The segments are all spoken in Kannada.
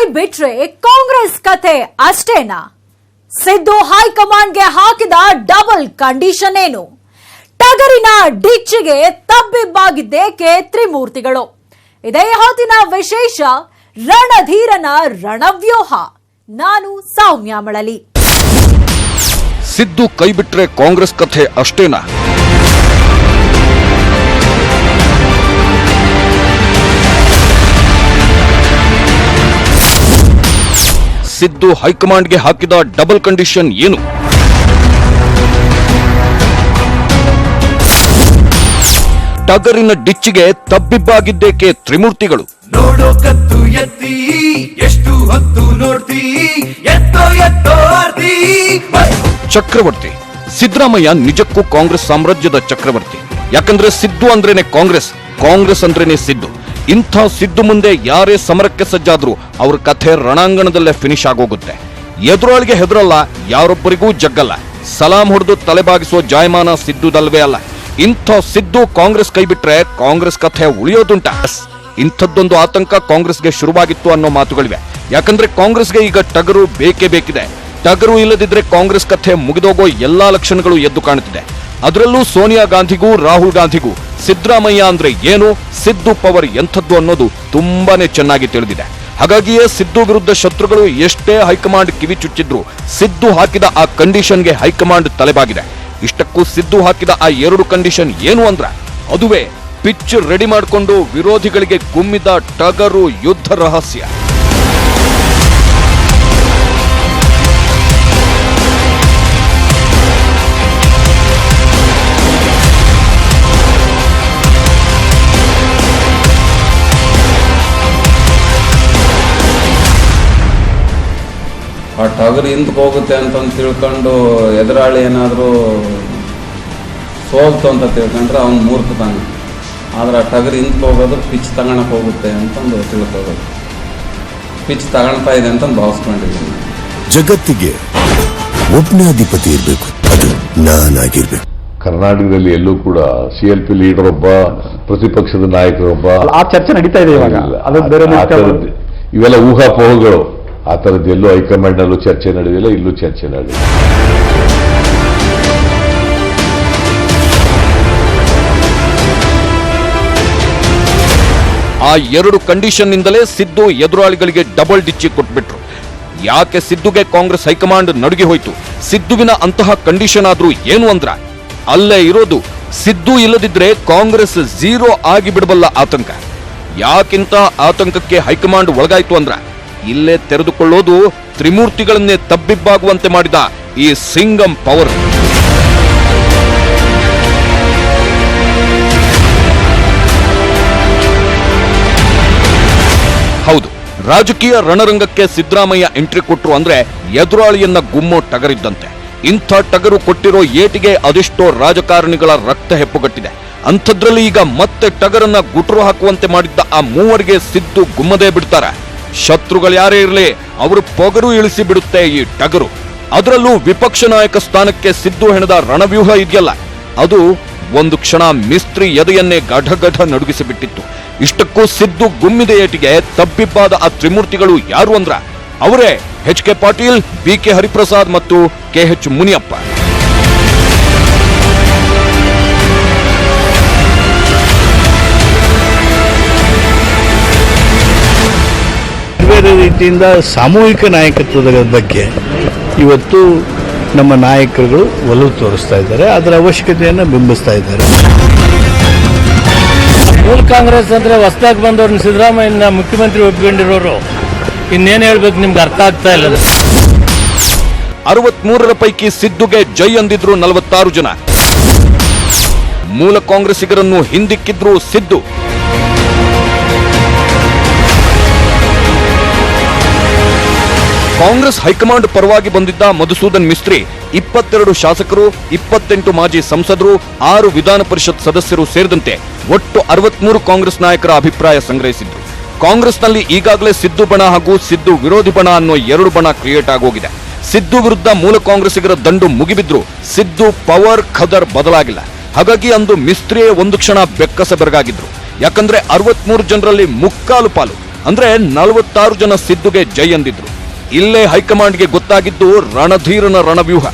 ಕೈ ಬಿಟ್ರೆ ಕಾಂಗ್ರೆಸ್ ಕತೆ ಅಷ್ಟೇನಾ? ಸಿದ್ದು ಹೈಕಮಾಂಡ್ಗೆ ಹಾಕಿದ ಡಬಲ್ ಕಂಡೀಷನ್ ಏನು? ಟಗರಿನ ಡಿಚ್ಚಿಗೆ ತಬ್ಬಿಬ್ಬಾಗಿದ್ದೇಕೆ ತ್ರಿಮೂರ್ತಿಗಳು? ಇದೇ ಹೊತ್ತಿನ ವಿಶೇಷ, ರಣಧೀರನ ರಣವ್ಯೂಹ. ನಾನು ಸೌಮ್ಯ ಮಳಲಿ ಸಿದ್ದು ಕೈಬಿಟ್ರೆ ಕಾಂಗ್ರೆಸ್ ಕಥೆ ಅಷ್ಟೇನಾ? ಸಿದ್ದು ಹೈಕಮಾಂಡ್ಗೆ ಹಾಕಿದ ಡಬಲ್ ಕಂಡೀಷನ್ ಏನು? ಟಗರಿನ ಡಿಚ್ಚಿಗೆ ತಬ್ಬಿಬ್ಬಾಗಿದ್ದೇಕೆ ತ್ರಿಮೂರ್ತಿಗಳು? ನೋಡೋ ಕತ್ತು ಎತ್ತಿ ಎಷ್ಟು ಹೊತ್ತು ನೋಡ್ತಿ ಎತ್ತೋ ಎತ್ತೋ ಆರ್ತಿ ಚಕ್ರವರ್ತಿ ಸಿದ್ದರಾಮಯ್ಯ ನಿಜಕ್ಕೂ ಕಾಂಗ್ರೆಸ್ ಸಾಮ್ರಾಜ್ಯದ ಚಕ್ರವರ್ತಿ. ಯಾಕಂದ್ರೆ ಸಿದ್ದು ಅಂದ್ರೇನೆ ಕಾಂಗ್ರೆಸ್ ಕಾಂಗ್ರೆಸ್ ಅಂದ್ರೇನೆ ಸಿದ್ದು. ಇಂಥ ಸಿದ್ದು ಮುಂದೆ ಯಾರೇ ಸಮರಕ್ಕೆ ಸಜ್ಜಾದ್ರೂ ಅವ್ರ ಕಥೆ ರಣಾಂಗಣದಲ್ಲೇ ಫಿನಿಶ್ ಆಗೋಗುತ್ತೆ. ಎದುರಾಳಿಗೆ ಹೆದರಲ್ಲ ಯಾರೊಬ್ಬರಿಗೂ ಜಗ್ಗಲ್ಲ. ಸಲಾಂ ಹೊಡೆದು ತಲೆಬಾಗಿಸುವ ಜಾಯಮಾನ ಸಿದ್ದುದಲ್ವೇ ಅಲ್ಲ. ಇಂಥ ಸಿದ್ದು ಕಾಂಗ್ರೆಸ್ ಕೈಬಿಟ್ರೆ ಕಾಂಗ್ರೆಸ್ ಕಥೆ ಉಳಿಯೋದುಂಟ. ಇಂಥದ್ದೊಂದು ಆತಂಕ ಕಾಂಗ್ರೆಸ್ಗೆ ಶುರುವಾಗಿತ್ತು ಅನ್ನೋ ಮಾತುಗಳಿವೆ. ಯಾಕಂದ್ರೆ ಕಾಂಗ್ರೆಸ್ಗೆ ಈಗ ಟಗರು ಬೇಕೇ ಬೇಕಿದೆ. ಟಗರು ಇಲ್ಲದಿದ್ರೆ ಕಾಂಗ್ರೆಸ್ ಕಥೆ ಮುಗಿದೋಗೋ ಎಲ್ಲಾ ಲಕ್ಷಣಗಳು ಎದ್ದು ಕಾಣುತ್ತಿದೆ. ಅದರಲ್ಲೂ ಸೋನಿಯಾ ಗಾಂಧಿಗೂ, ರಾಹುಲ್ ಗಾಂಧಿಗೂ ಸಿದ್ದರಾಮಯ್ಯ ಅಂದ್ರೆ ಏನು, ಸಿದ್ದು ಪವರ್ ಎಂಥದ್ದು ಅನ್ನೋದು ತುಂಬಾನೇ ಚೆನ್ನಾಗಿ ತಿಳಿದಿದೆ. ಹಾಗಾಗಿಯೇ ಸಿದ್ದು ವಿರುದ್ಧ ಶತ್ರುಗಳು ಎಷ್ಟೇ ಹೈಕಮಾಂಡ್ ಕಿವಿ ಚುಚ್ಚಿದ್ರು ಸಿದ್ದು ಹಾಕಿದ ಆ ಕಂಡೀಷನ್ಗೆ ಹೈಕಮಾಂಡ್ ತಲೆಬಾಗಿದೆ. ಇಷ್ಟಕ್ಕೂ ಸಿದ್ದು ಹಾಕಿದ ಆ ಎರಡು ಕಂಡೀಷನ್ ಏನು ಅಂದ್ರೆ, ಅದುವೇ ಪಿಚ್ ರೆಡಿ ಮಾಡಿಕೊಂಡು ವಿರೋಧಿಗಳಿಗೆ ಗುಮ್ಮಿದ ಟಗರು ಯುದ್ಧ ರಹಸ್ಯ. ಟಗರು ಹಿಂದಕ್ಕೆ ಹೋಗುತ್ತೆ ಅಂತಂದು ತಿಳ್ಕೊಂಡು ಎದುರಾಳಿ ಏನಾದರೂ ಸೋಲ್ತು ಅಂತ ತಿಳ್ಕೊಂಡ್ರೆ ಅವನು ಮೂರ್ಖ ತಾನೆ. ಆದರೆ ಆ ಟಗರು ಹಿಂದಕ್ಕೆ ಹೋಗೋದು ಪಿಚ್ ತಗೊಳಕ್ಕೆ ಹೋಗುತ್ತೆ ಅಂತಂದು ತಿಳ್ಕೋದು ಪಿಚ್ ತಗೊಳ್ತಾ ಇದೆ ಅಂತಂದು ಭಾವಿಸ್ಕೊಂಡಿದ್ದೀನಿ. ಜಗತ್ತಿಗೆ ಒಬ್ಬನೇ ಅಧಿಪತಿ ಇರಬೇಕು. ಅದು ನಾನಾಗಿರ್ಬೇಕು. ಕರ್ನಾಟಕದಲ್ಲಿ ಎಲ್ಲೂ ಕೂಡ ಸಿ ಎಲ್ ಪಿ ಲೀಡರ್ ಒಬ್ಬ ಪ್ರತಿಪಕ್ಷದ ನಾಯಕರೊಬ್ಬ. ಆ ಚರ್ಚೆ ನಡೀತಾ ಇದೆ ಇವಾಗ. ಇವೆಲ್ಲ ಊಹಾಪೋಹಗಳು. ಆ ಥರದ್ದು ಎಲ್ಲೂ ಹೈಕಮಾಂಡ್ನಲ್ಲೂ ಚರ್ಚೆ ನಡೆದಿಲ್ಲ, ಇಲ್ಲೂ ಚರ್ಚೆ ನಡೆದಿಲ್ಲ. ಆ ಎರಡು ಕಂಡೀಷನ್ನಿಂದಲೇ ಸಿದ್ದು ಎದುರಾಳಿಗಳಿಗೆ ಡಬಲ್ ಡಿಚ್ಚಿ ಕೊಟ್ಬಿಟ್ರು. ಯಾಕೆ ಸಿದ್ದುಗೆ ಕಾಂಗ್ರೆಸ್ ಹೈಕಮಾಂಡ್ ನಡುಗಿ ಹೋಯ್ತು? ಸಿದ್ದುವಿನ ಅಂತಹ ಕಂಡೀಷನ್ ಆದ್ರೂ ಏನು ಅಂದ್ರ? ಅಲ್ಲೇ ಇರೋದು, ಸಿದ್ದು ಇಲ್ಲದಿದ್ರೆ ಕಾಂಗ್ರೆಸ್ ಝೀರೋ ಆಗಿ ಬಿಡಬಲ್ಲ ಆತಂಕ. ಯಾಕಿಂತ ಆತಂಕಕ್ಕೆ ಹೈಕಮಾಂಡ್ ಒಳಗಾಯ್ತು ಅಂದ್ರ? ಇಲ್ಲೇ ತೆರೆದುಕೊಳ್ಳೋದು ತ್ರಿಮೂರ್ತಿಗಳನ್ನೇ ತಬ್ಬಿಬ್ಬಾಗುವಂತೆ ಮಾಡಿದ ಈ ಸಿಂಗಂ ಪವರ್. ಹೌದು, ರಾಜಕೀಯ ರಣರಂಗಕ್ಕೆ ಸಿದ್ದರಾಮಯ್ಯ ಎಂಟ್ರಿ ಕೊಟ್ಟರು ಅಂದ್ರೆ ಎದುರಾಳಿಯನ್ನ ಗುಮ್ಮೋ ಟಗರಿದ್ದಂತೆ. ಇಂಥ ಟಗರು ಕೊಟ್ಟಿರೋ ಏಟಿಗೆ ಅದೆಷ್ಟೋ ರಾಜಕಾರಣಿಗಳ ರಕ್ತ ಹೆಪ್ಪುಗಟ್ಟಿದೆ. ಅಂಥದ್ರಲ್ಲಿ ಈಗ ಮತ್ತೆ ಟಗರನ್ನ ಗುಟ್ರು ಹಾಕುವಂತೆ ಮಾಡಿದ್ದ ಆ ಮೂವರಿಗೆ ಸಿದ್ದು ಗುಮ್ಮದೇ ಬಿಡ್ತಾರ. ಶತ್ರುಗಳು ಯಾರೇ ಇರಲಿ, ಅವರು ಪೊಗರು ಇಳಿಸಿ ಬಿಡುತ್ತೆ ಈ ಟಗರು. ಅದರಲ್ಲೂ ವಿಪಕ್ಷ ನಾಯಕ ಸ್ಥಾನಕ್ಕೆ ಸಿದ್ದು ಹೆಣದ ರಣವ್ಯೂಹ ಇದೆಯಲ್ಲ, ಅದು ಒಂದು ಕ್ಷಣ ಮಿಸ್ತ್ರಿ ಎದೆಯನ್ನೇ ಗಢಗಢ ನಡುಗಿಸಿ ಬಿಟ್ಟಿತ್ತು ಇಷ್ಟಕ್ಕೂ ಸಿದ್ದು ಗುಮ್ಮಿದ ಏಟಿಗೆ ತಬ್ಬಿಬ್ಬಾದ ಆ ತ್ರಿಮೂರ್ತಿಗಳು ಯಾರು ಅಂದ್ರ? ಅವರೇ H K Patil B K Hariprasad ಮತ್ತು ಕೆ ಎಚ್ ಮುನಿಯಪ್ಪ. ಬೇರೆ ರೀತಿಯಿಂದ ಸಾಮೂಹಿಕ ನಾಯಕತ್ವದ ಬಗ್ಗೆ ಇವತ್ತು ನಮ್ಮ ನಾಯಕರುಗಳು ಒಲವು ತೋರಿಸ್ತಾ ಇದ್ದಾರೆ ಅದರ ಅವಶ್ಯಕತೆಯನ್ನು ಬಿಂಬಿಸ್ತಾ ಇದ್ದಾರೆ. ಮೂಲ ಕಾಂಗ್ರೆಸ್ ಅಂದ್ರೆ ಹೊಸದಾಗಿ ಬಂದವ್ರನ್ನ ಸಿದ್ದರಾಮಯ್ಯನ ಮುಖ್ಯಮಂತ್ರಿ ಒಪ್ಪಿಕೊಂಡಿರೋರು ಇನ್ನೇನು ಹೇಳ್ಬೇಕು ನಿಮ್ಗೆ ಅರ್ಥ ಆಗ್ತಾ ಇಲ್ಲ ಅರವತ್ಮೂರರ ಪೈಕಿ ಸಿದ್ದುಗೆ ಜೈ ಅಂದಿದ್ರು ನಲವತ್ತಾರು ಜನ. ಮೂಲ ಕಾಂಗ್ರೆಸ್ಸಿಗರನ್ನು ಹಿಂದಿಕ್ಕಿದ್ರು ಸಿದ್ದು. ಕಾಂಗ್ರೆಸ್ ಹೈಕಮಾಂಡ್ ಪರವಾಗಿ ಬಂದಿದ್ದ ಮಧುಸೂದನ್ ಮಿಸ್ತ್ರಿ, ಇಪ್ಪತ್ತೆರಡು ಶಾಸಕರು, ಇಪ್ಪತ್ತೆಂಟು ಮಾಜಿ ಸಂಸದರು, ಆರು ವಿಧಾನ ಪರಿಷತ್ ಸದಸ್ಯರು ಸೇರಿದಂತೆ ಒಟ್ಟು ಅರವತ್ಮೂರು ಕಾಂಗ್ರೆಸ್ ನಾಯಕರ ಅಭಿಪ್ರಾಯ ಸಂಗ್ರಹಿಸಿದ್ರು ಕಾಂಗ್ರೆಸ್ನಲ್ಲಿ ಈಗಾಗಲೇ ಸಿದ್ದು ಬಣ ಹಾಗೂ ಸಿದ್ದು ವಿರೋಧಿ ಬಣ ಅನ್ನೋ ಎರಡು ಬಣ ಕ್ರಿಯೇಟ್ ಆಗೋಗಿದೆ. ಸಿದ್ದು ವಿರುದ್ಧ ಮೂಲ ಕಾಂಗ್ರೆಸ್ಸಿಗರ ದಂಡು ಮುಗಿಬಿದ್ರು ಸಿದ್ದು ಪವರ್ ಖದರ್ ಬದಲಾಗಿಲ್ಲ. ಹಾಗಾಗಿ ಅಂದು ಮಿಸ್ತ್ರಿಯೇ ಒಂದು ಕ್ಷಣ ಬೆಕ್ಕಸ ಬೆರಗಾಗಿದ್ರು. ಯಾಕಂದ್ರೆ ಅರವತ್ಮೂರು ಜನರಲ್ಲಿ ಮುಕ್ಕಾಲು ಪಾಲು, ಅಂದ್ರೆ ನಲವತ್ತಾರು ಜನ ಸಿದ್ದುಗೆ ಜೈ ಎಂದಿದ್ರು ಇಲ್ಲೇ ಹೈಕಮಾಂಡ್ಗೆ ಗೊತ್ತಾಗಿದ್ದು ರಣಧೀರನ ರಣವ್ಯೂಹ.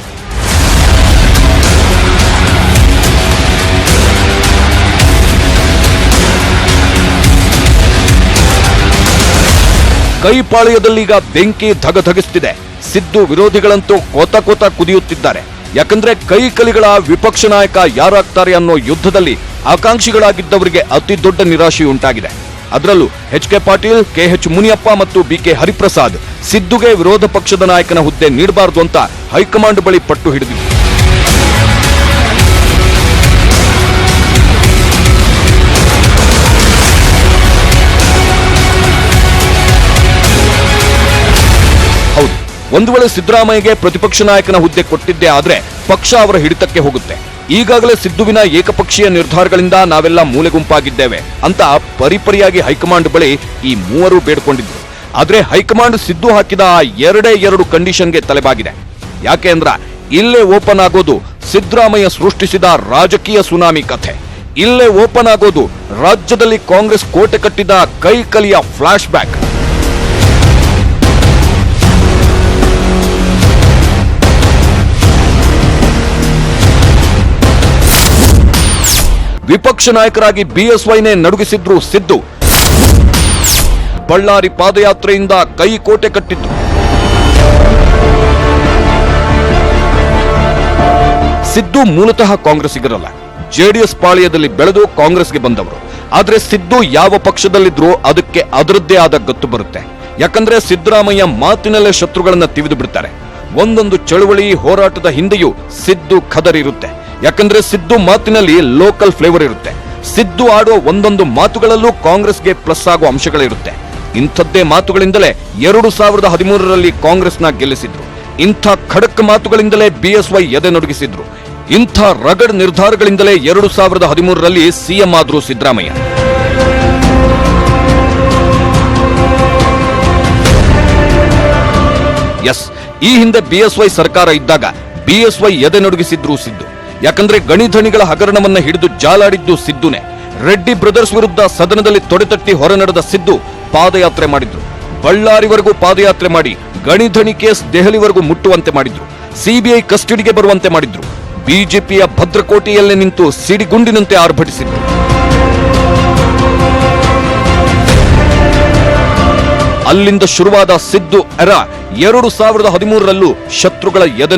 ಕೈಪಾಳ್ಯದಲ್ಲೀಗ ಬೆಂಕಿ ಧಗಧಗಿಸ್ತಿದೆ. ಸಿದ್ದು ವಿರೋಧಿಗಳಂತೂ ಕೋತ ಕೋತ ಕುದಿಯುತ್ತಿದ್ದಾರೆ. ಯಾಕಂದ್ರೆ ಕೈ ಕಲಿಗಳ ವಿಪಕ್ಷ ನಾಯಕ ಯಾರಾಗ್ತಾರೆ ಅನ್ನೋ ಯುದ್ಧದಲ್ಲಿ ಆಕಾಂಕ್ಷಿಗಳಾಗಿದ್ದವರಿಗೆ ಅತಿ ದೊಡ್ಡ ನಿರಾಶೆಯುಂಟಾಗಿದೆ. ಅದರಲ್ಲೂ H K Patil K H Muniyappa ಮತ್ತು ಬಿಕೆ ಹರಿಪ್ರಸಾದ್ ಸಿದ್ದುಗೆ ವಿರೋಧ ಪಕ್ಷದ ನಾಯಕನ ಹುದ್ದೆ ನೀಡಬಾರದು ಅಂತ ಹೈಕಮಾಂಡ್ ಬಳಿ ಪಟ್ಟು ಹಿಡಿದಿದೆ. ಹೌದು, ಒಂದು ವೇಳೆ ಸಿದ್ದರಾಮಯ್ಯಗೆ ಪ್ರತಿಪಕ್ಷ ನಾಯಕನ ಹುದ್ದೆ ಕೊಟ್ಟಿದ್ದೇ ಆದರೆ ಪಕ್ಷ ಅವರ ಹಿಡಿತಕ್ಕೆ ಹೋಗುತ್ತೆ. ಈಗಾಗಲೇ ಸಿದ್ದುವಿನ ಏಕಪಕ್ಷೀಯ ನಿರ್ಧಾರಗಳಿಂದ ನಾವೆಲ್ಲ ಮೂಲೆಗುಂಪಾಗಿದ್ದೇವೆ ಅಂತ ಪರಿಪರಿಯಾಗಿ ಹೈಕಮಾಂಡ್ ಬಳಿ ಈ ಮೂವರು ಬೇಡ್ಕೊಂಡಿದ್ರು. ಆದರೆ ಹೈಕಮಾಂಡ್ ಸಿದ್ದು ಹಾಕಿದ ಆ ಎರಡೇ ಎರಡು ಕಂಡೀಷನ್ಗೆ ತಲೆಬಾಗಿದೆ. ಯಾಕೆ ಅಂದ್ರ ಇಲ್ಲೇ ಓಪನ್ ಆಗೋದು ಸಿದ್ದರಾಮಯ್ಯ ಸೃಷ್ಟಿಸಿದ ರಾಜಕೀಯ ಸುನಾಮಿ ಕಥೆ. ಇಲ್ಲೇ ಓಪನ್ ಆಗೋದು ರಾಜ್ಯದಲ್ಲಿ ಕಾಂಗ್ರೆಸ್ ಕೋಟೆ ಕಟ್ಟಿದ ಕೈ ಕಲಿಯ ಫ್ಲಾಶ್ ಬ್ಯಾಕ್ ವಿಪಕ್ಷ ನಾಯಕರಾಗಿ ಬಿಎಸ್ವೈನೇ ನಡುಗಿಸಿದ್ರು ಸಿದ್ದು. ಬಳ್ಳಾರಿ ಪಾದಯಾತ್ರೆಯಿಂದ ಕೈ ಕೋಟೆ ಕಟ್ಟಿತ್ತು. ಸಿದ್ದು ಮೂಲತಃ ಕಾಂಗ್ರೆಸ್ಸಿಗರಲ್ಲ. ಜೆಡಿಎಸ್ ಪಾಳ್ಯದಲ್ಲಿ ಬೆಳೆದು ಕಾಂಗ್ರೆಸ್ಗೆ ಬಂದವರು. ಆದ್ರೆ ಸಿದ್ದು ಯಾವ ಪಕ್ಷದಲ್ಲಿದ್ರೂ ಅದಕ್ಕೆ ಅದರದ್ದೇ ಆದ ಗತ್ತು ಬರುತ್ತೆ. ಯಾಕಂದ್ರೆ ಸಿದ್ದರಾಮಯ್ಯ ಮಾತಿನಲ್ಲೇ ಶತ್ರುಗಳನ್ನ ತಿವಿದು ಬಿಡ್ತಾರೆ. ಒಂದೊಂದು ಚಳುವಳಿ ಹೋರಾಟದ ಹಿಂದೆಯೂ ಸಿದ್ದು ಖದರಿರುತ್ತೆ ಯಾಕಂದ್ರೆ ಸಿದ್ದು ಮಾತಿನಲ್ಲಿ ಲೋಕಲ್ ಫ್ಲೇವರ್ ಇರುತ್ತೆ. ಸಿದ್ದು ಆಡುವ ಒಂದೊಂದು ಮಾತುಗಳಲ್ಲೂ ಕಾಂಗ್ರೆಸ್ಗೆ ಪ್ಲಸ್ ಆಗೋ ಅಂಶಗಳಿರುತ್ತೆ. ಇಂಥದ್ದೇ ಮಾತುಗಳಿಂದಲೇ ಎರಡು ಸಾವಿರದ ಹದಿಮೂರರಲ್ಲಿ ಕಾಂಗ್ರೆಸ್ನ ಗೆಲ್ಲಿಸಿದ್ರು. ಇಂಥ ಖಡಕ್ ಮಾತುಗಳಿಂದಲೇ ಬಿಎಸ್ವೈ ಎದೆ ನಡುಗಿಸಿದ್ರು. ಇಂಥ ರಗಡ್ ನಿರ್ಧಾರಗಳಿಂದಲೇ ಎರಡು ಸಾವಿರದ ಹದಿಮೂರರಲ್ಲಿ ಸಿಎಂ ಆದ್ರು ಸಿದ್ದರಾಮಯ್ಯ. ಎಸ್, ಈ ಹಿಂದೆ ಬಿಎಸ್ವೈ ಸರ್ಕಾರ ಇದ್ದಾಗ ಬಿಎಸ್ವೈ ಎದೆ ನಡುಗಿಸಿದ್ರು ಸಿದ್ದು. ಯಾಕಂದ್ರೆ ಗಣಿಧಣಿಗಳ ಹಗರಣವನ್ನ ಹಿಡಿದು ಜಾಲಾಡಿದ್ದು ಸಿದ್ದುನೇ. ರೆಡ್ಡಿ ಬ್ರದರ್ಸ್ ವಿರುದ್ಧ ಸದನದಲ್ಲಿ ತೊಡೆತಟ್ಟಿ ಹೊರ ನಡೆದ ಸಿದ್ದು ಪಾದಯಾತ್ರೆ ಮಾಡಿದ್ರು. ಬಳ್ಳಾರಿವರೆಗೂ ಪಾದಯಾತ್ರೆ ಮಾಡಿ ಗಣಿಧಣಿ ಕೇಸ್ ದೆಹಲಿವರೆಗೂ ಮುಟ್ಟುವಂತೆ ಮಾಡಿದ್ರು. ಸಿಬಿಐ ಕಸ್ಟಡಿಗೆ ಬರುವಂತೆ ಮಾಡಿದ್ರು. ಬಿಜೆಪಿಯ ಭದ್ರಕೋಟೆಯಲ್ಲೇ ನಿಂತು ಸಿಡಿಗುಂಡಿನಂತೆ ಆರ್ಭಟಿಸಿದ್ರು. ಅಲ್ಲಿಂದ ಶುರುವಾದ ಸಿದ್ದು ಎರ ಎರಡು ಸಾವಿರದ ಹದಿಮೂರರಲ್ಲೂ ಶತ್ರುಗಳ ಎದೆ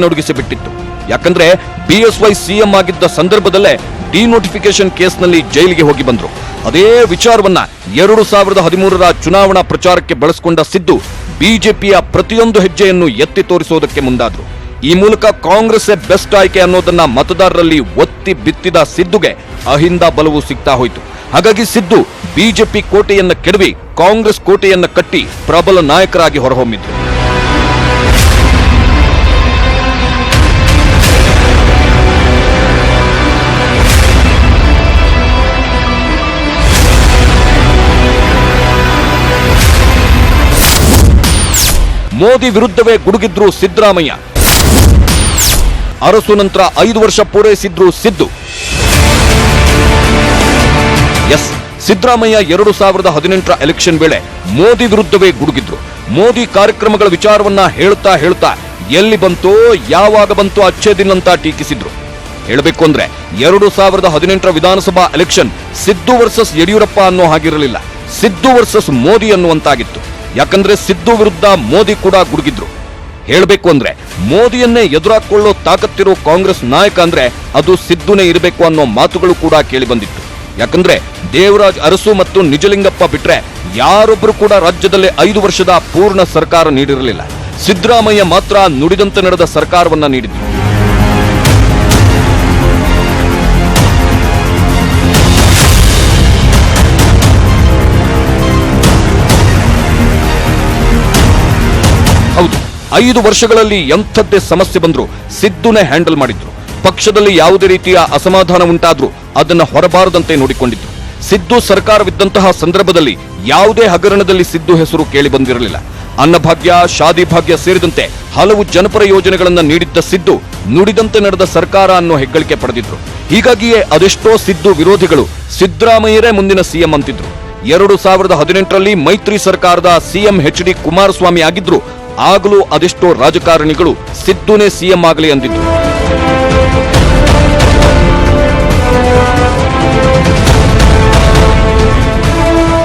ಯಾಕಂದ್ರೆ ಬಿಎಸ್ವೈ ಸಿಎಂ ಆಗಿದ್ದ ಸಂದರ್ಭದಲ್ಲೇ ಡಿನೋಟಿಫಿಕೇಶನ್ ಕೇಸ್ನಲ್ಲಿ ಜೈಲಿಗೆ ಹೋಗಿ ಬಂದ್ರು. ಅದೇ ವಿಚಾರವನ್ನ ಎರಡು ಸಾವಿರದ ಹದಿಮೂರರ ಚುನಾವಣಾ ಪ್ರಚಾರಕ್ಕೆ ಬಳಸಿಕೊಂಡ ಸಿದ್ದು ಬಿಜೆಪಿಯ ಪ್ರತಿಯೊಂದು ಹೆಜ್ಜೆಯನ್ನು ಎತ್ತಿ ತೋರಿಸೋದಕ್ಕೆ ಮುಂದಾದ್ರು. ಈ ಮೂಲಕ ಕಾಂಗ್ರೆಸ್ ಬೆಸ್ಟ್ ಆಯ್ಕೆ ಅನ್ನೋದನ್ನ ಮತದಾರರಲ್ಲಿ ಒತ್ತಿ ಬಿತ್ತಿದ ಸಿದ್ದುಗೆ ಅಹಿಂದ ಬಲವು ಸಿಗ್ತಾ ಹೋಯಿತು. ಹಾಗಾಗಿ ಸಿದ್ದು ಬಿಜೆಪಿ ಕೋಟೆಯನ್ನ ಕೆಡವಿ ಕಾಂಗ್ರೆಸ್ ಕೋಟೆಯನ್ನ ಕಟ್ಟಿ ಪ್ರಬಲ ನಾಯಕರಾಗಿ ಹೊರಹೊಮ್ಮಿದ್ರು. ಮೋದಿ ವಿರುದ್ಧವೇ ಗುಡುಗಿದ್ರು ಸಿದ್ದರಾಮಯ್ಯ. ಅರಸು ನಂತರ ಐದು ವರ್ಷ ಪೂರೈಸಿದ್ರು ಸಿದ್ದು. ಎಸ್, ಸಿದ್ದರಾಮಯ್ಯ ಎರಡು ಸಾವಿರದ ಹದಿನೆಂಟರ ಎಲೆಕ್ಷನ್ ವೇಳೆ ಮೋದಿ ವಿರುದ್ಧವೇ ಗುಡುಗಿದ್ರು. ಮೋದಿ ಕಾರ್ಯಕ್ರಮಗಳ ವಿಚಾರವನ್ನ ಹೇಳ್ತಾ ಹೇಳ್ತಾ ಎಲ್ಲಿ ಬಂತೋ, ಯಾವಾಗ ಬಂತೋ ಅಚ್ಚೇ ದಿನ ಅಂತ ಟೀಕಿಸಿದ್ರು. ಹೇಳಬೇಕು ಅಂದ್ರೆ ಎರಡು ಸಾವಿರದ ಹದಿನೆಂಟರ ವಿಧಾನಸಭಾ ಎಲೆಕ್ಷನ್ ಸಿದ್ದು ವರ್ಸಸ್ ಯಡಿಯೂರಪ್ಪ ಅನ್ನೋ ಹಾಗಿರಲಿಲ್ಲ. ಸಿದ್ದು ವರ್ಸಸ್ ಮೋದಿ ಅನ್ನುವಂತಾಗಿತ್ತು. ಯಾಕಂದ್ರೆ ಸಿದ್ದು ವಿರುದ್ಧ ಮೋದಿ ಕೂಡ ಗುಡುಗಿದ್ರು. ಹೇಳಬೇಕು ಅಂದ್ರೆ, ಮೋದಿಯನ್ನೇ ಎದುರಾಕೊಳ್ಳೋ ತಾಕತ್ತಿರೋ ಕಾಂಗ್ರೆಸ್ ನಾಯಕ ಅಂದ್ರೆ ಅದು ಸಿದ್ದುನೇ ಇರಬೇಕು ಅನ್ನೋ ಮಾತುಗಳು ಕೂಡ ಕೇಳಿಬಂದಿತ್ತು. ಯಾಕಂದ್ರೆ ದೇವರಾಜ್ ಅರಸು ಮತ್ತು ನಿಜಲಿಂಗಪ್ಪ ಬಿಟ್ರೆ ಯಾರೊಬ್ಬರು ಕೂಡ ರಾಜ್ಯದಲ್ಲಿ ಐದು ವರ್ಷದ ಪೂರ್ಣ ಸರ್ಕಾರ ನೀಡಿರಲಿಲ್ಲ. ಸಿದ್ದರಾಮಯ್ಯ ಮಾತ್ರ ನುಡಿದಂತೆ ನಡೆದ ಸರ್ಕಾರವನ್ನ ನೀಡಿದ್ರು. ಐದು ವರ್ಷಗಳಲ್ಲಿ ಎಂಥದ್ದೇ ಸಮಸ್ಯೆ ಬಂದ್ರು ಸಿದ್ದುನೇ ಹ್ಯಾಂಡಲ್ ಮಾಡಿದ್ರು. ಪಕ್ಷದಲ್ಲಿ ಯಾವುದೇ ರೀತಿಯ ಅಸಮಾಧಾನ ಉಂಟಾದ್ರೂ ಅದನ್ನು ಹೊರಬಾರದಂತೆ ನೋಡಿಕೊಂಡಿದ್ರು. ಸಿದ್ದು ಸರ್ಕಾರವಿದ್ದಂತಹ ಸಂದರ್ಭದಲ್ಲಿ ಯಾವುದೇ ಹಗರಣದಲ್ಲಿ ಸಿದ್ದು ಹೆಸರು ಕೇಳಿ ಬಂದಿರಲಿಲ್ಲ. ಅನ್ನಭಾಗ್ಯ, ಶಾದಿ ಭಾಗ್ಯ ಸೇರಿದಂತೆ ಹಲವು ಜನಪರ ಯೋಜನೆಗಳನ್ನು ನೀಡಿದ್ದ ಸಿದ್ದು ನುಡಿದಂತೆ ನಡೆದ ಸರ್ಕಾರ ಅನ್ನೋ ಹೆಗ್ಗಳಿಕೆ ಪಡೆದಿದ್ರು. ಹೀಗಾಗಿಯೇ ಅದೆಷ್ಟೋ ಸಿದ್ದು ವಿರೋಧಿಗಳು ಸಿದ್ದರಾಮಯ್ಯರೇ ಮುಂದಿನ ಸಿಎಂ ಅಂತಿದ್ರು. ಎರಡು ಸಾವಿರದ ಹದಿನೆಂಟರಲ್ಲಿ ಮೈತ್ರಿ ಸರ್ಕಾರದ ಸಿಎಂ ಎಚ್ ಡಿ ಕುಮಾರಸ್ವಾಮಿ ಆಗಿದ್ರು ಆಗಲೂ ಅದೆಷ್ಟೋ ರಾಜಕಾರಣಿಗಳು ಸಿದ್ದುನೇ ಸಿಎಂ ಆಗಲಿ ಅಂದಿದ್ದು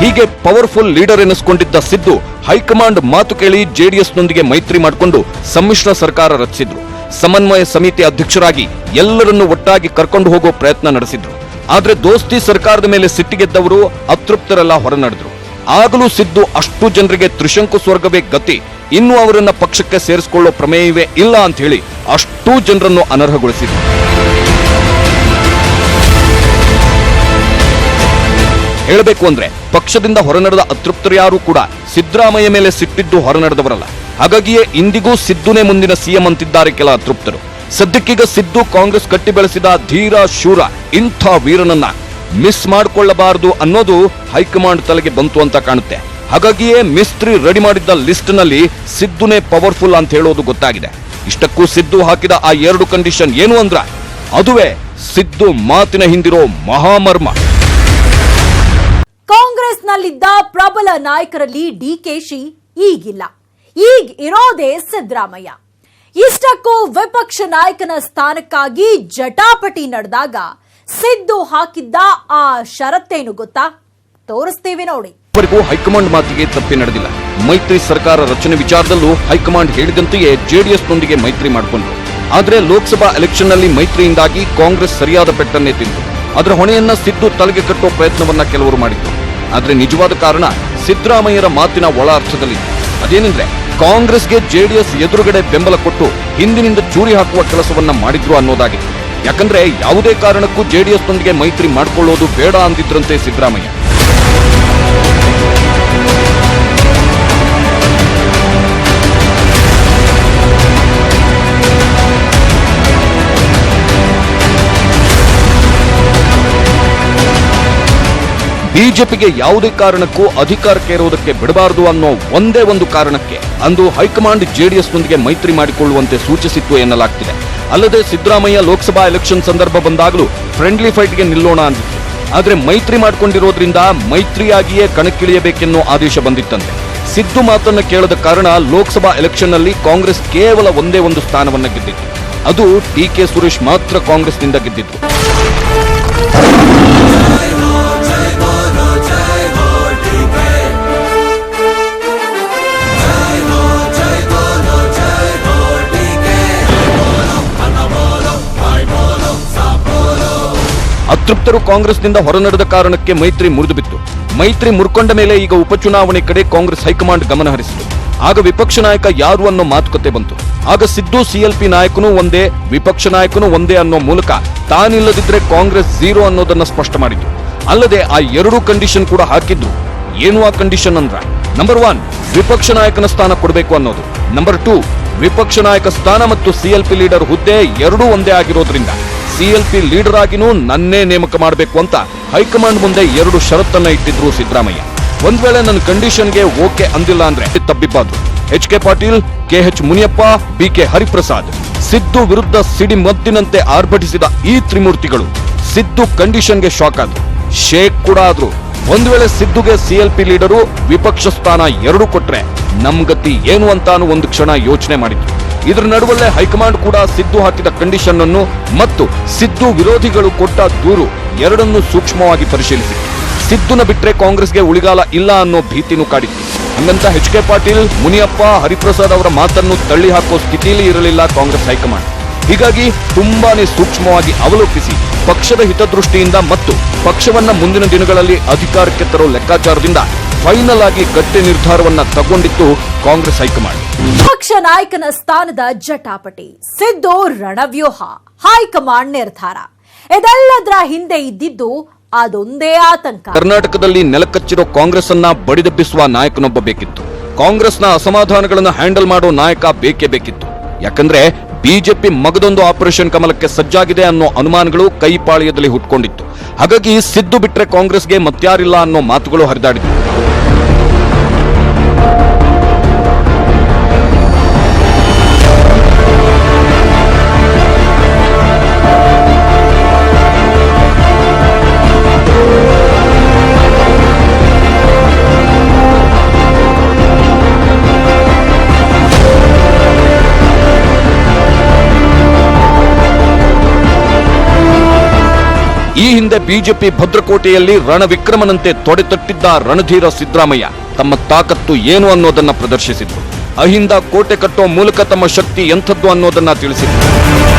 ಹೀಗೆ ಪವರ್ಫುಲ್ ಲೀಡರ್ ಎನಿಸಿಕೊಂಡಿದ್ದ ಸಿದ್ದು ಹೈಕಮಾಂಡ್ ಮಾತು ಕೇಳಿ ಜೆಡಿಎಸ್ನೊಂದಿಗೆ ಮೈತ್ರಿ ಮಾಡಿಕೊಂಡು ಸಮ್ಮಿಶ್ರ ಸರ್ಕಾರ ರಚಿಸಿದ್ರು. ಸಮನ್ವಯ ಸಮಿತಿ ಅಧ್ಯಕ್ಷರಾಗಿ ಎಲ್ಲರನ್ನೂ ಒಟ್ಟಾಗಿ ಕರ್ಕೊಂಡು ಹೋಗೋ ಪ್ರಯತ್ನ ನಡೆಸಿದ್ರು. ಆದ್ರೆ ದೋಸ್ತಿ ಸರ್ಕಾರದ ಮೇಲೆ ಸಿಟ್ಟಿಗೆದ್ದವರು ಅತೃಪ್ತರೆಲ್ಲ ಹೊರನಡೆದ್ರು. ಆಗಲೂ ಸಿದ್ದು ಅಷ್ಟು ಜನರಿಗೆ ತ್ರಿಶಂಕು ಸ್ವರ್ಗವೇ ಗತಿ. ಇನ್ನು ಅವರನ್ನ ಪಕ್ಷಕ್ಕೆ ಸೇರಿಸಿಕೊಳ್ಳೋ ಪ್ರಮೇಯವೇ ಇಲ್ಲ ಅಂತ ಹೇಳಿ ಅಷ್ಟೂ ಜನರನ್ನು ಅನರ್ಹಗೊಳಿಸಿದ್ರು. ಹೇಳಬೇಕು ಅಂದ್ರೆ ಪಕ್ಷದಿಂದ ಹೊರನಡೆದ ಅತೃಪ್ತರು ಯಾರು ಕೂಡ ಸಿದ್ದರಾಮಯ್ಯ ಮೇಲೆ ಸಿಟ್ಟಿದ್ದು ಹೊರನಡೆದವರಲ್ಲ. ಹಾಗಾಗಿಯೇ ಇಂದಿಗೂ ಸಿದ್ದುನೇ ಮುಂದಿನ ಸಿಎಂ ಅಂತಿದ್ದಾರೆ ಕೆಲ ಅತೃಪ್ತರು. ಸದ್ಯಕ್ಕೀಗ ಸಿದ್ದು ಕಾಂಗ್ರೆಸ್ ಕಟ್ಟಿ ಬೆಳೆಸಿದ ಧೀರ ಶೂರ ಇಂಥ ವೀರನನ್ನ ಮಿಸ್ ಮಾಡಿಕೊಳ್ಳಬಾರದು ಅನ್ನೋದು ಹೈಕಮಾಂಡ್ ತಲೆಗೆ ಬಂತು ಅಂತ ಕಾಣುತ್ತೆ. ಹಾಗಾಗಿಯೇ ಮಿಸ್ತ್ರಿ ರೆಡಿ ಮಾಡಿದ್ದ ಲಿಸ್ಟ್ನಲ್ಲಿ ಸಿದ್ದುನೇ ಪವರ್ಫುಲ್ ಅಂತ ಹೇಳೋದು ಗೊತ್ತಾಗಿದೆ. ಇಷ್ಟಕ್ಕೂ ಸಿದ್ದು ಹಾಕಿದ ಆ ಎರಡು ಕಂಡೀಷನ್ ಏನು ಅಂದ್ರ, ಅದುವೇ ಸಿದ್ದು ಮಾತಿನ ಹಿಂದಿರೋ ಮಹಾಮರ್ಮ. ಕಾಂಗ್ರೆಸ್ನಲ್ಲಿದ್ದ ಪ್ರಬಲ ನಾಯಕರಲ್ಲಿ ಡಿಕೆಶಿ ಈಗಿಲ್ಲ. ಈಗ ಇರೋದೇ ಸಿದ್ದರಾಮಯ್ಯ. ಇಷ್ಟಕ್ಕೂ ವಿಪಕ್ಷ ನಾಯಕನ ಸ್ಥಾನಕ್ಕಾಗಿ ಜಟಾಪಟಿ ನಡೆದಾಗ ಸಿದ್ದು ಹಾಕಿದ್ದ ಆ ಷರತ್ತೇನು ಗೊತ್ತಾ? ತೋರಿಸ್ತೀವಿ ನೋಡಿ. ಹೈಕಮಾಂಡ್ ಮಾತಿಗೆ ತಪ್ಪಿ ನಡೆದಿಲ್ಲ. ಮೈತ್ರಿ ಸರ್ಕಾರ ರಚನೆ ವಿಚಾರದಲ್ಲೂ ಹೈಕಮಾಂಡ್ ಹೇಳಿದಂತೆಯೇ ಜೆಡಿಎಸ್ನೊಂದಿಗೆ ಮೈತ್ರಿ ಮಾಡಿಕೊಂಡ್ರು. ಆದ್ರೆ ಲೋಕಸಭಾ ಎಲೆಕ್ಷನ್ನಲ್ಲಿ ಮೈತ್ರಿಯಿಂದಾಗಿ ಕಾಂಗ್ರೆಸ್ ಸರಿಯಾದ ಪೆಟ್ಟನ್ನೇ ತಿಂತು. ಅದರ ಹೊಣೆಯನ್ನ ಸಿದ್ದು ತಲೆಗೆ ಕಟ್ಟುವ ಪ್ರಯತ್ನವನ್ನ ಕೆಲವರು ಮಾಡಿದ್ರು. ಆದ್ರೆ ನಿಜವಾದ ಕಾರಣ ಸಿದ್ದರಾಮಯ್ಯರ ಮಾತಿನ ಒಳ ಅರ್ಥದಲ್ಲಿ ಅದೇನೆಂದ್ರೆ ಕಾಂಗ್ರೆಸ್ಗೆ ಜೆಡಿಎಸ್ ಎದುರುಗಡೆ ಬೆಂಬಲ ಕೊಟ್ಟು ಹಿಂದಿನಿಂದ ಚೂರಿ ಹಾಕುವ ಕೆಲಸವನ್ನ ಮಾಡಿದ್ರು ಅನ್ನೋದಾಗಿದೆ. ಯಾಕಂದ್ರೆ ಯಾವುದೇ ಕಾರಣಕ್ಕೂ ಜೆಡಿಎಸ್ನೊಂದಿಗೆ ಮೈತ್ರಿ ಮಾಡಿಕೊಳ್ಳೋದು ಬೇಡ ಅಂದಿದ್ರಂತೆ ಸಿದ್ದರಾಮಯ್ಯ. ಬಿಜೆಪಿಗೆ ಯಾವುದೇ ಕಾರಣಕ್ಕೂ ಅಧಿಕಾರಕ್ಕೆ ಇರುವುದಕ್ಕೆ ಬಿಡಬಾರದು ಅನ್ನೋ ಒಂದೇ ಒಂದು ಕಾರಣಕ್ಕೆ ಅಂದು ಹೈಕಮಾಂಡ್ ಜೆಡಿಎಸ್ನೊಂದಿಗೆ ಮೈತ್ರಿ ಮಾಡಿಕೊಳ್ಳುವಂತೆ ಸೂಚಿಸಿತ್ತು ಎನ್ನಲಾಗ್ತಿದೆ. ಅಲ್ಲದೆ ಸಿದ್ದರಾಮಯ್ಯ ಲೋಕಸಭಾ ಎಲೆಕ್ಷನ್ ಸಂದರ್ಭ ಬಂದಾಗಲೂ ಫ್ರೆಂಡ್ಲಿ ಫೈಟ್ಗೆ ನಿಲ್ಲೋಣ ಅಂದಿತ್ತು. ಆದರೆ ಮೈತ್ರಿ ಮಾಡಿಕೊಂಡಿರೋದ್ರಿಂದ ಮೈತ್ರಿಯಾಗಿಯೇ ಕಣಕ್ಕಿಳಿಯಬೇಕೆನ್ನೋ ಆದೇಶ ಬಂದಿತ್ತಂತೆ. ಸಿದ್ದು ಮಾತನ್ನ ಕೇಳದ ಕಾರಣ ಲೋಕಸಭಾ ಎಲೆಕ್ಷನ್ನಲ್ಲಿ ಕಾಂಗ್ರೆಸ್ ಕೇವಲ ಒಂದೇ ಒಂದು ಸ್ಥಾನವನ್ನು ಗೆದ್ದಿತ್ತು. ಅದು ಡಿ ಕೆ ಸುರೇಶ್ ಮಾತ್ರ ಕಾಂಗ್ರೆಸ್ನಿಂದ ಗೆದ್ದಿದ್ರು ಅತೃಪ್ತರು ಕಾಂಗ್ರೆಸ್ನಿಂದ ಹೊರನಡೆದ ಕಾರಣಕ್ಕೆ ಮೈತ್ರಿ ಮುರಿದು ಬಿತ್ತು ಮೈತ್ರಿ ಮುರ್ಕೊಂಡ ಮೇಲೆ ಈಗ ಉಪಚುನಾವಣೆ ಕಡೆ ಕಾಂಗ್ರೆಸ್ ಹೈಕಮಾಂಡ್ ಗಮನ ಹರಿಸಿತು. ಆಗ ವಿಪಕ್ಷ ನಾಯಕ ಯಾರು ಅನ್ನೋ ಮಾತುಕತೆ ಬಂತು. ಆಗ ಸಿದ್ದು ಸಿಎಲ್ಪಿ ನಾಯಕನೂ ಒಂದೇ, ವಿಪಕ್ಷ ನಾಯಕನೂ ಒಂದೇ ಅನ್ನೋ ಮೂಲಕ ತಾನಿಲ್ಲದಿದ್ರೆ ಕಾಂಗ್ರೆಸ್ ಝೀರೋ ಅನ್ನೋದನ್ನ ಸ್ಪಷ್ಟ ಮಾಡಿತು. ಅಲ್ಲದೆ ಆ ಎರಡೂ ಕಂಡೀಷನ್ ಕೂಡ ಹಾಕಿದ್ರು ಏನು ಆ ಕಂಡೀಷನ್ ಅಂದ್ರ? ನಂಬರ್ ಒನ್ ವಿಪಕ್ಷ ನಾಯಕನ ಸ್ಥಾನ ಕೊಡಬೇಕು ಅನ್ನೋದು. ನಂಬರ್ ಟೂ ವಿಪಕ್ಷ ನಾಯಕ ಸ್ಥಾನ ಮತ್ತು ಸಿಎಲ್ಪಿ ಲೀಡರ್ ಹುದ್ದೆ ಎರಡೂ ಒಂದೇ ಆಗಿರೋದ್ರಿಂದ. ಸಿಎಲ್ಪಿ ಲೀಡರ್ ಆಗಿನೂ ನನ್ನೇ ನೇಮಕ ಮಾಡಬೇಕು ಅಂತ ಹೈಕಮಾಂಡ್ ಮುಂದೆ ಎರಡು ಷರತ್ತನ್ನ ಇಟ್ಟಿದ್ರು ಸಿದ್ದರಾಮಯ್ಯ. ಒಂದ್ ವೇಳೆ ನನ್ನ ಕಂಡೀಷನ್ಗೆ ಓಕೆ ಅಂದಿಲ್ಲ ಅಂದ್ರೆ ತಬ್ಬಿಬ್ಬಾದ್ರು. H K Patil KH Muniyappa, B K Hariprasad, Siddu ವಿರುದ್ಧ ಸಿಡಿ ಮದ್ದಿನಂತೆ ಆರ್ಭಟಿಸಿದ ಈ ತ್ರಿಮೂರ್ತಿಗಳು ಸಿದ್ದು ಕಂಡೀಷನ್ಗೆ ಶಾಕ್ ಆದ್ರು. ಶೇಕ್ ಕೂಡ ಆದ್ರು. ಒಂದ್ ವೇಳೆ ಸಿದ್ದುಗೆ ಸಿಎಲ್ಪಿ ಲೀಡರು ವಿಪಕ್ಷ ಸ್ಥಾನ ಎರಡು ಕೊಟ್ರೆ ನಮ್ ಗತಿ ಏನು ಅಂತಾನು ಒಂದು ಕ್ಷಣ ಯೋಚನೆ ಮಾಡಿದ್ರು. ಇದರ ನಡುವಲ್ಲೇ ಹೈಕಮಾಂಡ್ ಕೂಡ ಸಿದ್ದು ಹಾಕಿದ ಕಂಡೀಷನ್ ಅನ್ನು ಮತ್ತು ಸಿದ್ದು ವಿರೋಧಿಗಳು ಕೊಟ್ಟ ದೂರು ಎರಡನ್ನೂ ಸೂಕ್ಷ್ಮವಾಗಿ ಪರಿಶೀಲಿಸಿ. ಸಿದ್ದುನ ಬಿಟ್ಟರೆ ಕಾಂಗ್ರೆಸ್ಗೆ ಉಳಿಗಾಲ ಇಲ್ಲ ಅನ್ನೋ ಭೀತಿನೂ ಕಾಡಿತ್ತು. ಹಂಗಂತ ಎಚ್ ಕೆ ಪಾಟೀಲ್, ಮುನಿಯಪ್ಪ, ಹರಿಪ್ರಸಾದ್ ಅವರ ಮಾತನ್ನು ತಳ್ಳಿ ಹಾಕೋ ಸ್ಥಿತಿಯಲ್ಲಿ ಇರಲಿಲ್ಲ ಕಾಂಗ್ರೆಸ್ ಹೈಕಮಾಂಡ್. ಹೀಗಾಗಿ ತುಂಬಾನೇ ಸೂಕ್ಷ್ಮವಾಗಿ ಅವಲೋಕಿಸಿ, ಪಕ್ಷದ ಹಿತದೃಷ್ಟಿಯಿಂದ ಮತ್ತು ಪಕ್ಷವನ್ನ ಮುಂದಿನ ದಿನಗಳಲ್ಲಿ ಅಧಿಕಾರಕ್ಕೆ ತರೋ ಲೆಕ್ಕಾಚಾರದಿಂದ ಫೈನಲ್ ಆಗಿ ಗಟ್ಟಿ ನಿರ್ಧಾರವನ್ನ ತಗೊಂಡಿತ್ತು ಕಾಂಗ್ರೆಸ್ ಹೈಕಮಾಂಡ್. ಪಕ್ಷ ನಾಯಕನ ಸ್ಥಾನದ ಜಟಾಪಟಿ ಸಿದ್ದು ರಣವ್ಯೂಹ ಹೈಕಮಾಂಡ್ ನಿರ್ಧಾರ. ಇದೆಲ್ಲದರ ಹಿಂದೆ ಇದ್ದಿದ್ದು ಅದೊಂದೇ ಆತಂಕ. ಕರ್ನಾಟಕದಲ್ಲಿ ನೆಲಕಚ್ಚಿರೋ ಕಾಂಗ್ರೆಸ್ ಅನ್ನ ಬಡಿದೆಬ್ಬಿಸುವ ನಾಯಕನೊಬ್ಬ ಬೇಕಿತ್ತು. ಕಾಂಗ್ರೆಸ್ನ ಅಸಮಾಧಾನಗಳನ್ನು ಹ್ಯಾಂಡಲ್ ಮಾಡೋ ನಾಯಕ ಬೇಕೇ ಬೇಕಿತ್ತು. ಯಾಕಂದ್ರೆ ಬಿಜೆಪಿ ಮಗದೊಂದು ಆಪರೇಷನ್ ಕಮಲಕ್ಕೆ ಸಜ್ಜಾಗಿದೆ ಅನ್ನೋ ಅನುಮಾನಗಳು ಕೈಪಾಳಿಯದಲ್ಲಿ ಹುಟ್ಕೊಂಡಿತ್ತು. ಹಾಗಾಗಿ ಸಿದ್ದು ಬಿಟ್ರೆ ಕಾಂಗ್ರೆಸ್ಗೆ ಮತ್ಯಾರಿಲ್ಲ ಅನ್ನೋ ಮಾತುಗಳು ಹರಿದಾಡಿದ್ವು. ಹಿಂದೆ ಬಿಜೆಪಿ ಭದ್ರಕೋಟೆಯಲ್ಲಿ ರಣವಿಕ್ರಮನಂತೆ ತೊಡೆತಟ್ಟಿದ್ದ ರಣಧೀರ ಸಿದ್ದರಾಮಯ್ಯ ತಮ್ಮ ತಾಕತ್ತು ಏನು ಅನ್ನೋದನ್ನ ಪ್ರದರ್ಶಿಸಿದ್ರು ಅಹಿಂದ ಕೋಟೆ ಕಟ್ಟೋ ಮೂಲಕ ತಮ್ಮ ಶಕ್ತಿ ಎಂಥದ್ದು ಅನ್ನೋದನ್ನ ತಿಳಿಸಿದ್ರು.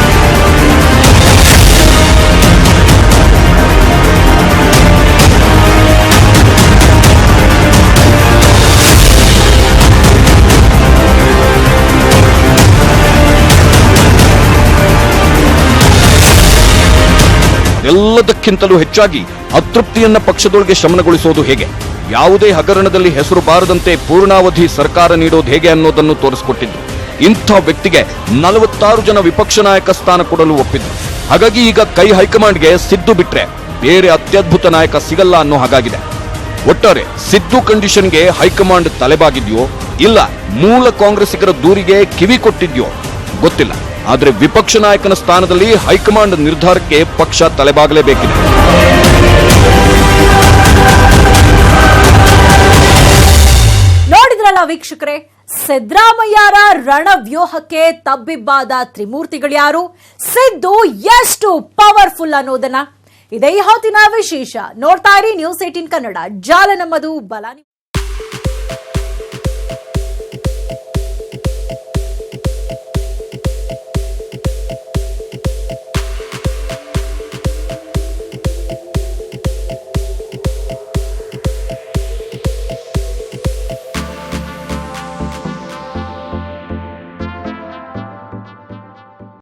ಎಲ್ಲದಕ್ಕಿಂತಲೂ ಹೆಚ್ಚಾಗಿ ಅತೃಪ್ತಿಯನ್ನ ಪಕ್ಷದೊಳಗೆ ಶಮನಗೊಳಿಸೋದು ಹೇಗೆ? ಯಾವುದೇ ಹಗರಣದಲ್ಲಿ ಹೆಸರು ಬಾರದಂತೆ ಪೂರ್ಣಾವಧಿ ಸರ್ಕಾರ ನೀಡೋದು ಹೇಗೆ ಅನ್ನೋದನ್ನು ತೋರಿಸಿಕೊಟ್ಟಿದ್ರು ಇಂಥ ವ್ಯಕ್ತಿಗೆ ನಲವತ್ತಾರು ಜನ ವಿಪಕ್ಷ ನಾಯಕ ಸ್ಥಾನ ಕೊಡಲು ಒಪ್ಪಿದ್ರು ಹಾಗಾಗಿ ಈಗ ಕೈ ಹೈಕಮಾಂಡ್ಗೆ ಸಿದ್ದು ಬಿಟ್ರೆ ಬೇರೆ ಅತ್ಯದ್ಭುತ ನಾಯಕ ಸಿಗಲ್ಲ ಅನ್ನೋ ಹಾಗಾಗಿದೆ. ಒಟ್ಟಾರೆ ಸಿದ್ದು ಕಂಡೀಷನ್ಗೆ ಹೈಕಮಾಂಡ್ ತಲೆಬಾಗಿದ್ಯೋ, ಇಲ್ಲ ಮೂಲ ಕಾಂಗ್ರೆಸ್ಸಿಗರ ದೂರಿಗೆ ಕಿವಿ ಕೊಟ್ಟಿದ್ಯೋ, ಗೊತ್ತಿಲ್ಲ. ಆದ್ರೆ ವಿಪಕ್ಷ ನಾಯಕನ ಸ್ಥಾನದಲ್ಲಿ ಹೈಕಮಾಂಡ್ ನಿರ್ಧಾರಕ್ಕೆ ಪಕ್ಷ ತಲೆಬಾಗಲೇಬೇಕಿದೆ ನೋಡಿದ್ರಲ್ಲ ವೀಕ್ಷಕರೇ, ಸಿದ್ದರಾಮಯ್ಯರ ರಣವ್ಯೂಹಕ್ಕೆ ತಬ್ಬಿಬ್ಬಾದ ತ್ರಿಮೂರ್ತಿಗಳ್ಯಾರು ಸಿದ್ದು ಎಷ್ಟು ಪವರ್ಫುಲ್ ಅನ್ನೋದನ್ನ. ಇದೇ ಹೊತ್ತಿನ ವಿಶೇಷ. ನೋಡ್ತಾ ಇರಿ ನ್ಯೂಸ್ ಏಟೀನ್ ಕನ್ನಡ. ಜಾಲ ನಮ್ಮದು ಬಲ